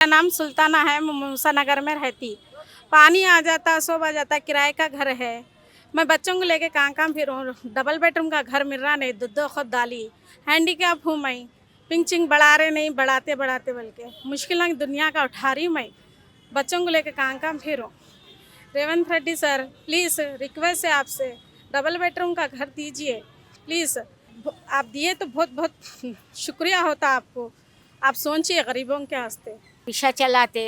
मेरा नाम सुल्ताना है मूसा नगर में रहती। पानी आ जाता सब आ जाता, किराए का घर है। मैं बच्चों को लेके कहाँ कहाँ फिरूँ डबल बेडरूम का घर मिल रहा नहीं, दुद्दो खुद डाली। हैंडीकैप हूँ मैं। पिंचिंग बढ़ा रहे नहीं, बढ़ाते बढ़ाते बोल के मुश्किल दुनिया का उठा रही मैं। बच्चों को लेके कहाँ कहाँ फिरूँ Revanth Reddy sir, please request है आपसे, डबल बेडरूम का घर दीजिए। प्लीज़, आप दिए तो बहुत बहुत शुक्रिया होता आपको। आप सोचिए गरीबों के वास्ते। रिक्शा चलाते।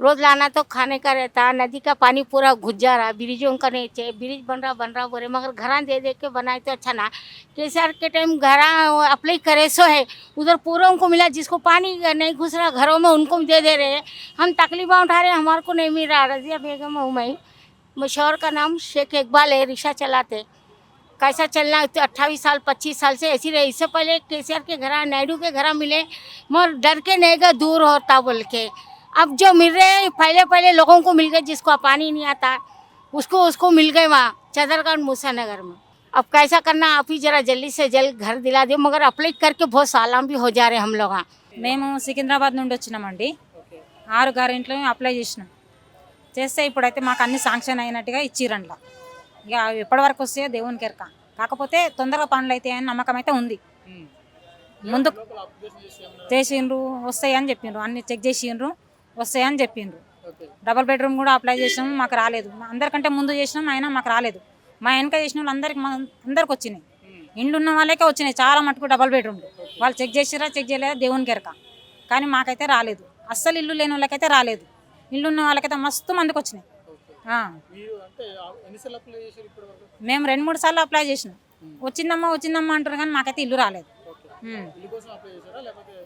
रोज लाना तो खाने का रहता, नदी का पानी पूरा घुस जा रहा, ब्रिजों का नीचे ब्रिज बन रहा बन रहा बोले मगर घरा दे दे के बनाए तो अच्छा ना। केसीआर के टाइम घरा अप्लाई करे सो है, उधर पूरों को मिला, जिसको पानी नहीं घुस रहा, घरों में उनको दे दे रहे हम तकलीफा उठा रहे हमारे को नहीं मिल रहा, रजिया बेगम हूँ मैं। मशहूर का नाम शेख इकबाल है, रिक्शा चलाते। कैसा चलना तो अट्ठाईस साल पच्चीस साल से ऐसी रही इससे पहले केसीआर के घर नायडू के घर मिले मगर डर के नहीं गए दूर होता बोल के अब जो मिल रहे हैं पहले पहले लोगों को मिल गए जिसको पानी नहीं आता उसको उसको मिल गए वहाँ चदरगढ़ मूसा नगर में अब कैसा करना आप ही जरा जल्दी से जल्द घर दिला दे मगर अप्लाई करके बहुत साल भी हो जा रहे हम लोग మేము సికింద్రాబాద్ నుండి వచ్చినామండి ఆరు గ్యారెంట్లు అప్లై చేసినాం చేస్తే ఇప్పుడైతే మాకు అన్ని శాంక్షన్ అయినట్టుగా ఇచ్చిరండ్ల ఇక ఎప్పటి వరకు వస్తాయో దేవునికి ఎరక కాకపోతే తొందరగా పనులు అవుతాయని నమ్మకం అయితే ఉంది. ముందు చేసిండ్రు వస్తాయని చెప్పిండ్రు. అన్ని చెక్ చేసిండ్రు వస్తాయని చెప్పిండ్రు. డబల్ బెడ్రూమ్ కూడా అప్లై చేసినాం మాకు రాలేదు. అందరికంటే ముందు చేసినాం అయినా మాకు రాలేదు. మా వెనక చేసిన వాళ్ళు అందరికి అందరికి వచ్చినాయి. ఇండ్లు ఉన్న వాళ్ళకే వచ్చినాయి చాలా మటుకు డబల్ బెడ్రూమ్లు. వాళ్ళు చెక్ చేసిరా చెక్ చేయలేదా దేవునికి ఎరక కానీ మాకైతే రాలేదు. అస్సలు ఇల్లు లేని వాళ్ళకైతే రాలేదు. ఇల్లు ఉన్న వాళ్ళకైతే మస్తు మందికి వచ్చినాయి. మేము రెండు మూడు సార్లు అప్లై చేసినాం. వచ్చిందమ్మా వచ్చిందమ్మా అంటారు కానీ మాకైతే ఇల్లు రాలేదు. ఉమ్.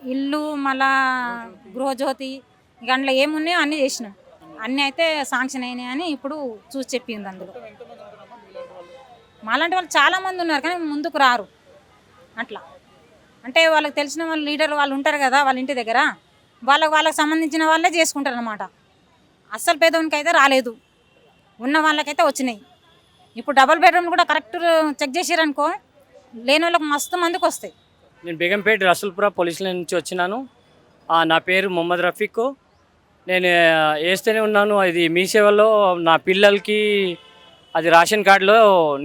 ఇల్లు మళ్ళా గృహజ్యోతి? ఇక అందులో ఏమున్నాయో అన్నీ చేసినాం. అన్నీ అయితే శాంక్షన్ అయినాయి అని ఇప్పుడు చూసి చెప్పింది అందులో. మాలాంటి వాళ్ళు? చాలా మంది ఉన్నారు కానీ ముందుకు రారు. అట్లా. అంటే వాళ్ళకి తెలిసిన వాళ్ళు లీడర్ వాళ్ళు ఉంటారు కదా వాళ్ళ ఇంటి దగ్గర. వాళ్ళకి వాళ్ళకి సంబంధించిన వాళ్ళే చేసుకుంటారు అనమాట అస్సలు పేదవానికి అయితే రాలేదు. ఉన్న వాళ్ళకైతే వచ్చినాయి. ఇప్పుడు డబుల్ బెడ్రూమ్ కూడా కరెక్ట్ చెక్ చేసారనుకో లేని వాళ్ళకి మస్తు మందికి వస్తాయి. నేను బేగంపేట రసూల్పుర పోలీసుల నుంచి వచ్చినాను. నా పేరు మొహమ్మద్ రఫీక్. నేను వేస్తూనే ఉన్నాను. అది మీ సేవలో నా పిల్లలకి అది రేషన్ కార్డులో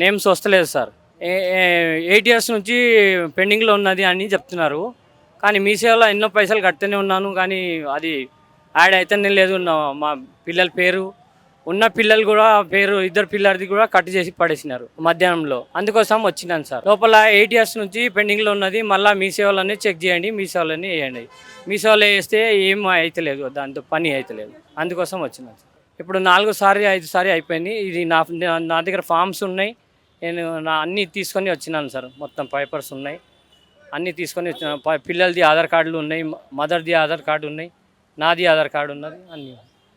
నేమ్స్ వస్తలేదు సార్. ఎయిట్ ఇయర్స్ నుంచి పెండింగ్లో ఉన్నది అని చెప్తున్నారు. కానీ మీ సేవలో ఎన్నో పైసలు కడుతూనే ఉన్నాను. కానీ అది యాడ్ అయితేనే లేదు. మా పిల్లల పేరు ఉన్న పిల్లలు కూడా పేరు ఇద్దరు పిల్లలది కూడా కట్ చేసి పడేసినారు మధ్యాహ్నంలో. అందుకోసం వచ్చినాను సార్. లోపల ఎయిట్ ఇయర్స్ నుంచి పెండింగ్లో ఉన్నది. మళ్ళీ మీ సేవలన్నీ చెక్ చేయండి మీ సేవలోనే వేయండి. మీ సేవలో వేస్తే ఏం అవుతలేదు దాంతో పని అవుతలేదు అందుకోసం వచ్చినాను సార్. ఇప్పుడు నాలుగు సారి ఐదు సారి అయిపోయింది. ఇది నా నా- దగ్గర ఫామ్స్ ఉన్నాయి. నేను నా అన్నీ తీసుకొని వచ్చినాను సార్. మొత్తం పేపర్స్ ఉన్నాయి. అన్నీ తీసుకొని వచ్చిన పిల్లలది ఆధార్ కార్డులు ఉన్నాయి. మదర్ది ఆధార్ కార్డు ఉన్నాయి. నాది ఆధార్ కార్డు ఉన్నది. అన్నీ